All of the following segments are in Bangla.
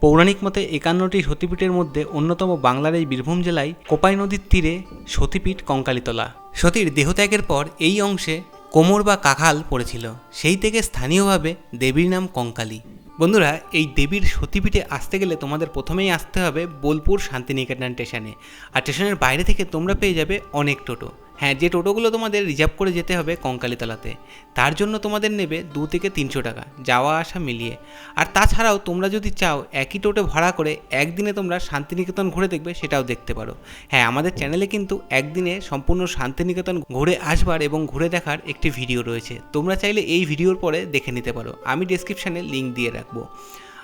পৌরাণিক মতে একান্নটি সতীপীঠের মধ্যে অন্যতম বাংলার এই বীরভূম জেলায় কোপাই নদীর তীরে সতীপীঠ কঙ্কালীতলা। সতীর দেহত্যাগের পর এই অংশে কোমর বা কাখাল পড়েছিল। সেই থেকে স্থানীয়ভাবে দেবীর নাম কঙ্কালী। বন্ধুরা, এই দেবীর সতীপীঠে আসতে গেলে তোমাদের প্রথমেই আসতে হবে বোলপুর শান্তিনিকেতন স্টেশনে। আর স্টেশনের বাইরে থেকে তোমরা পেয়ে যাবে অনেক টোটো। হ্যাঁ যে টোটোগুলো তোমাদের রিজার্ভ করে যেতে হবে কঙ্কালীতলাতে, তার জন্য তোমাদের নেবে দু থেকে তিনশো টাকা, যাওয়া আসা মিলিয়ে। আর তাছাড়াও তোমরা যদি চাও একই টোটো ভাড়া করে একদিনে তোমরা শান্তিনিকেতন ঘুরে দেখবে, সেটাও দেখতে পারো। হ্যাঁ আমাদের চ্যানেলে কিন্তু একদিনে সম্পূর্ণ শান্তিনিকেতন ঘুরে আসবার এবং ঘুরে দেখার একটি ভিডিও রয়েছে। তোমরা চাইলে এই ভিডিওর পরে দেখে নিতে পারো। আমি ডিসক্রিপশানে লিঙ্ক দিয়ে রাখব।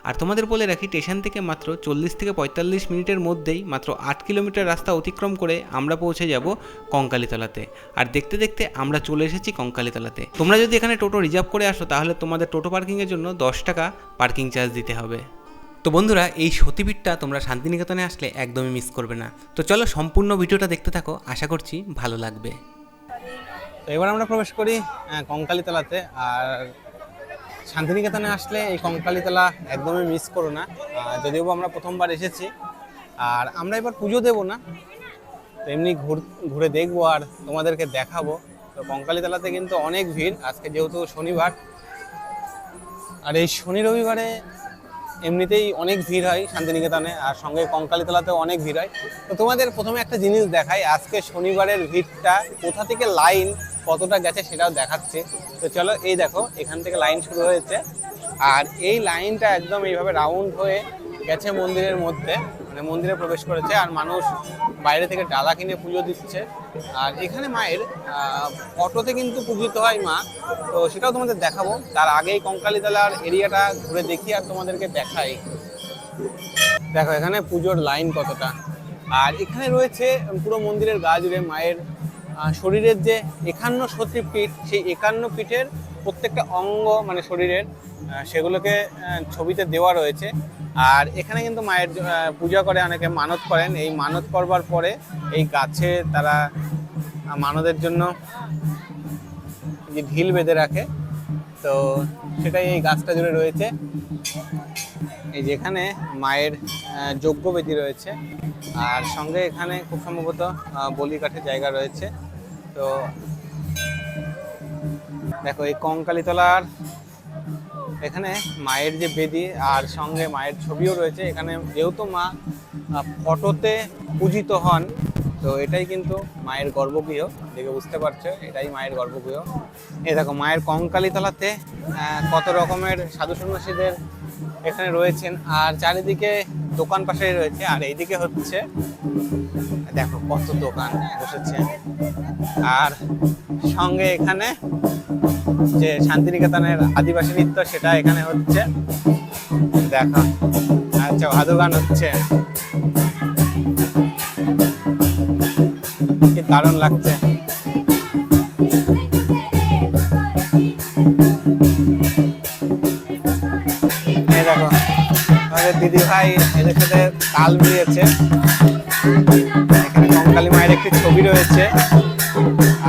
আর তোমাদের বলে রাখি স্টেশন থেকে মাত্র চল্লিশ থেকে পঁয়তাল্লিশ মিনিটের মধ্যেই মাত্র আট কিলোমিটার রাস্তা অতিক্রম করে আমরা পৌঁছে যাব কঙ্কালীতলাতে। আর দেখতে দেখতে আমরা চলে এসেছি কঙ্কালীতলাতে। তোমরা যদি এখানে টোটো রিজার্ভ করে আসো, তাহলে তোমাদের টোটো পার্কিংয়ের জন্য দশ টাকা পার্কিং চার্জ দিতে হবে। তো বন্ধুরা, এই সতীপীঠটা তোমরা শান্তিনিকেতনে আসলে একদমই মিস করবে না। তো চলো সম্পূর্ণ ভিডিওটা দেখতে থাকো, আশা করছি ভালো লাগবে। তো এবার আমরা প্রবেশ করি কঙ্কালীতলাতে। আর শান্তিনিকেতনে আসলে এই কঙ্কালীতলা একদমই মিস করো না। যদিও আমরা প্রথমবার এসেছি, আর আমরা এবার পুজো দেবো না। তো এমনি ঘুরে দেখব আর তোমাদেরকে দেখাবো। তো কঙ্কালীতলাতে কিন্তু অনেক ভিড়, আজকে যেহেতু শনিবার। আর এই শনি রবিবারে এমনিতেই অনেক ভিড় হয় শান্তিনিকেতনে, আর সঙ্গে কঙ্কালীতলাতেও অনেক ভিড় হয়। তো তোমাদের প্রথমে একটা জিনিস দেখাই, আজকে শনিবারের ভিড়টা কোথা থেকে লাইন কতটা গেছে সেটাও দেখাচ্ছে। তো চলো এই দেখো, এখান থেকে লাইন শুরু হয়েছে। আর এই লাইনটা একদম এইভাবে রাউন্ড হয়ে গেছে মন্দিরের মধ্যে। মানে মন্দিরে প্রবেশ করেছে আর মানুষ বাইরে থেকে ডালা কিনে পুজো দিচ্ছে। আর এখানে মায়ের ফটোতে কিন্তু পূজিত হয় মা। তো সেটাও তোমাদের দেখাবো। তার আগেই কঙ্কালীতলার এরিয়াটা ঘুরে দেখি আর তোমাদেরকে দেখাই। দেখো, এখানে পুজোর লাইন কতটা। আর এখানে রয়েছে পুরো মন্দিরের গা জুড়ে মায়ের শরীরের যে একান্ন সতী পিঠ, সেই একান্ন পিঠের প্রত্যেকটা অঙ্গ মানে শরীরের সেগুলোকে ছবিতে দেওয়া রয়েছে। আর এখানে কিন্তু মায়ের পূজা করে অনেকে মানত করেন। এই মানত করবার পরে এই গাছে তারা মানদের জন্য যে ঢিল বেঁধে রাখে তো সেটাই এই গাছটা জুড়ে রয়েছে। এই যেখানে মায়ের আহ, যজ্ঞবেদী রয়েছে। আর সঙ্গে এখানে খুব সম্ভবত বলি কাঠের জায়গা রয়েছে। তো দেখো এই কঙ্কালীতলার এখানে মায়ের যে বেদি আর সঙ্গে মায়ের ছবিও রয়েছে। এখানে যেহেতু মা ফটোতে পূজিত হন তো এটাই কিন্তু মায়ের গর্ভগৃহ, দেখে বুঝতে পারছ, এটাই মায়ের গর্ভগৃহ। এই দেখো, মায়ের কঙ্কালীতলাতে কত রকমের সাধু সন্ন্যাসীদের এখানে রয়েছেন, আর চারিদিকে দোকান পাশে রয়েছে, আর এইদিকে হচ্ছে, দেখো কত দোকান বসেছে। আর সঙ্গে এখানে যে শান্তিনিকেতনের আদিবাসী নৃত্য, সেটা এখানে হচ্ছে, দেখো আচ্ছা ভাদু গান হচ্ছে। কি দারুণ লাগছে। দিদি ভাই এদের সাথে তাল মিলিয়েছে। এখানে কঙ্কালী মায়ের একটি ছবি রয়েছে।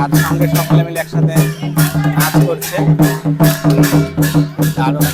আর সঙ্গে সকলে মিলে একসাথে নাচ করছে। দারুণ।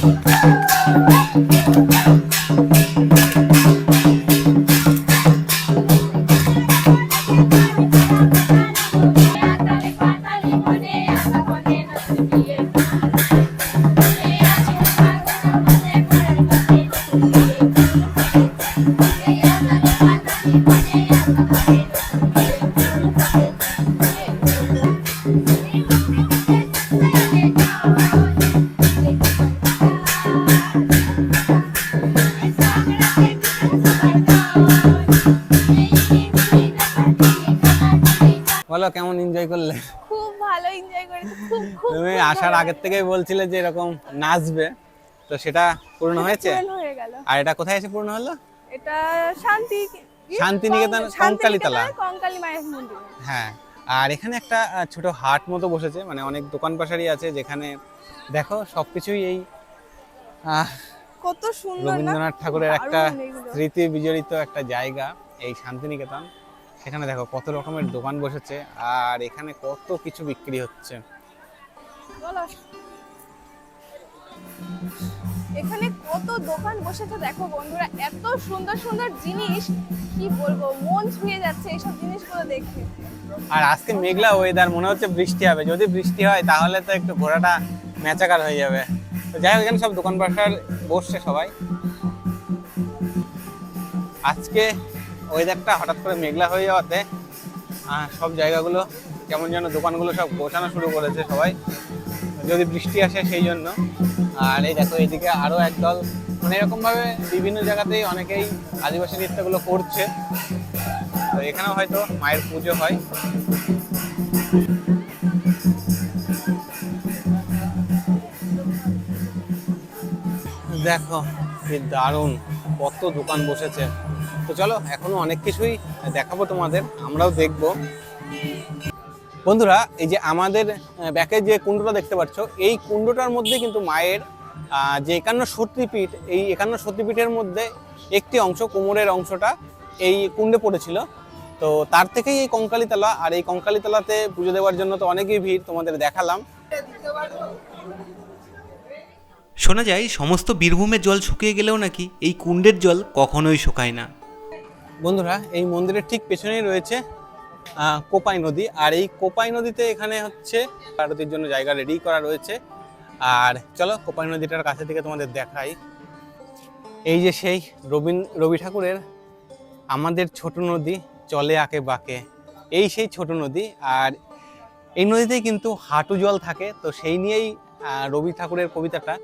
বলো কেমন এনজয় করলে? খুব ভালো এনজয় করেছি খুব খুব তুমি আসার। আগের থেকেই বলছিলে যে এরকম নাচবে তো সেটা পূর্ণ হয়েছে? পূরণ হয়ে গেল। আর এটা কোথায় এসে পূর্ণ হলো? এটা শান্তি শান্তিনিকেতন, কঙ্কালীতলা। কঙ্কালী মায়ের মন্দির। হ্যাঁ আর এখানে একটা ছোট হাট মতো বসেছে মানে অনেক দোকান পাশারি আছে যেখানে দেখো সবকিছুই এই কত সুন্দর রবীন্দ্রনাথ ঠাকুরের একটা স্মৃতি বিজড়িত একটা জায়গা এই শান্তিনিকেতন। সেখানে দেখো কত রকমের দোকান বসেছে আর এখানে কত কিছু বিক্রি হচ্ছে। এখানে কত দোকান বসেছে দেখো বন্ধুরা এত সুন্দর সুন্দর জিনিস কি বলব মন ছুঁয়ে যাচ্ছে এইসব জিনিসগুলো দেখে। আর আজকে মেঘলা ওয়েদার মনে হচ্ছে বৃষ্টি হবে। যদি বৃষ্টি হয় তাহলে তো একটু ঘোরাটা ম্যাচাকার হয়ে যাবে। তো যাই হোক এখানে সব দোকান বাসার বসছে সবাই। আজকে ওয়েদারটা হঠাৎ করে মেঘলা হয়ে যাওয়াতে সব জায়গাগুলো কেমন যেন দোকানগুলো সব গোছানো শুরু করেছে সবাই। যদি বৃষ্টি আসে সেই জন্য। আর এই দেখো, এইদিকে আরও একদল মানে এরকম ভাবে বিভিন্ন জায়গাতেই অনেকেই আদিবাসী নৃত্যগুলো করছে। তো এখানেও হয়তো মায়ের পুজো হয়। দেখো দারুণ, কত দোকান বসেছে। তো চলো, এখনও অনেক কিছুই দেখাবো তোমাদের, আমরাও দেখব। বন্ধুরা, এই যে আমাদের ব্যাকের যে কুণ্ডটা দেখতে পাচ্ছ, এই কুণ্ডটার মধ্যে কিন্তু মায়ের যে একান্ন সত্যিপীঠ এই একান্ন সত্যিপীঠের মধ্যে একটি অংশ, কোমরের অংশটা এই কুণ্ডে পড়েছিল। তো তার থেকেই এই কঙ্কালীতলা, আর এই কঙ্কালীতলাতে পুজো দেওয়ার জন্য তো অনেকই ভিড়, তোমাদের দেখালাম। শোনা যায়, সমস্ত বীরভূমের জল শুকিয়ে গেলেও নাকি এই কুণ্ডের জল কখনোই শুকায় না। বন্ধুরা, এই মন্দিরের ঠিক পেছনেই রয়েছে কোপাই নদী। আর এই কোপাই নদীতে এখানে হচ্ছে আরতির জন্য জায়গা রেডি করা রয়েছে। আর চলো, কোপাই নদীটার কাছে থেকে তোমাদের দেখাই। এই যে সেই রবীন, রবি ঠাকুরের আমাদের ছোট নদী চলে আঁকে বাঁকে। এই সেই ছোট নদী, আর এই নদীতেই কিন্তু হাঁটু জল থাকে। তো সেই নিয়েই রবি ঠাকুরের কবিতাটা।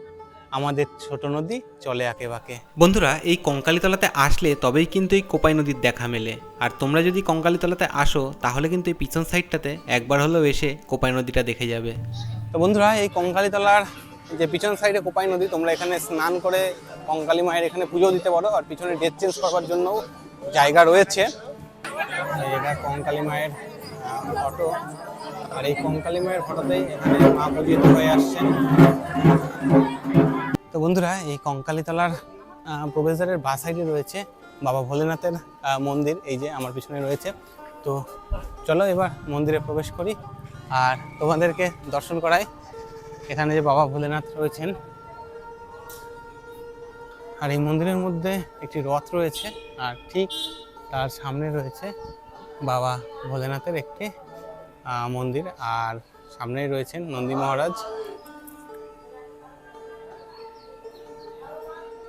আমাদের ছোট নদী চলে আঁকে বাঁকে। বন্ধুরা এই কঙ্কালীতলাতে আসলে তবেই কিন্তু এই কোপাই নদীর দেখা মেলে। আর তোমরা যদি কঙ্কালীতলাতে আসো তাহলে কিন্তু এই পিছন সাইডটাতে একবার হলেও এসে কোপাই নদীটা দেখে যাবে। তো বন্ধুরা এই কঙ্কালীতলার যে পিছন সাইডে কোপাই নদী তোমরা এখানে স্নান করে কঙ্কালী মায়ের এখানে পুজো দিতে পারো। আর পিছনে ডেট চেঞ্জ করবার জন্য জায়গা রয়েছে। এটা কঙ্কালী মায়ের ফটো। আর এই কঙ্কালী মায়ের ফটোতেই এখানে মা পূজিত হয়ে আসছেন। তো বন্ধুরা, এই কঙ্কালীতলার প্রবেশদ্বারের বা সাইডে রয়েছে বাবা ভোলেনাথের মন্দির। এই যে আমার পিছনে রয়েছে। তো চলো এবার মন্দিরে প্রবেশ করি। আর তোমাদেরকে দর্শন করাই। এখানে যে বাবা ভোলেনাথ রয়েছেন। আর এই মন্দিরের মধ্যে একটি রথ রয়েছে। আর ঠিক তার সামনে রয়েছে বাবা ভোলেনাথের একটি মন্দির। আর সামনেই রয়েছেন নন্দী মহারাজ।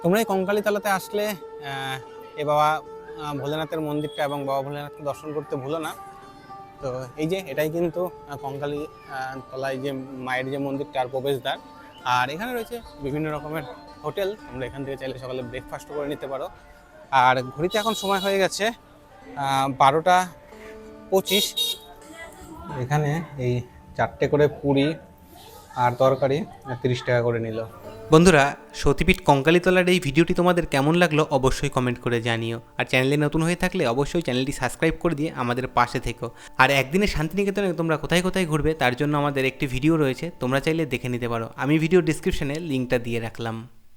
তোমরা এই কঙ্কালীতলাতে আসলে এ বাবা ভোলেনাথের মন্দিরটা এবং বাবা ভোলেনাথকে দর্শন করতে ভুলো না। তো এই যে, এটাই কিন্তু কঙ্কালী তলায় যে মায়ের যে মন্দিরটার প্রবেশদ্বার। আর এখানে রয়েছে বিভিন্ন রকমের হোটেল, তোমরা এখান থেকে চাইলে সকালে ব্রেকফাস্ট করে নিতে পারো। আর ঘড়িতে এখন সময় হয়ে গেছে বারোটা পঁচিশ। এখানে এই চারটে করে পুরি আর তরকারি তিরিশ টাকা করে নিল। বন্ধুরা, সতীপীঠ কঙ্কালিতলার এই ভিডিওটি তোমাদের কেমন লাগল অবশ্যই কমেন্ট করে জানিও। আর চ্যানেলে নতুন হয়ে থাকলে অবশ্যই চ্যানেলটি সাবস্ক্রাইব করে দিয়ে আমাদের পাশে থেকো। আর একদিনের শান্তিনিকেতনে তোমরা কোথায় কোথায় ঘুরবে, তার জন্য আমাদের একটি ভিডিও রয়েছে, তোমরা চাইলে দেখে নিতে পারো। আমি ভিডিও ডিসক্রিপশনে লিঙ্কটা দিয়ে রাখলাম।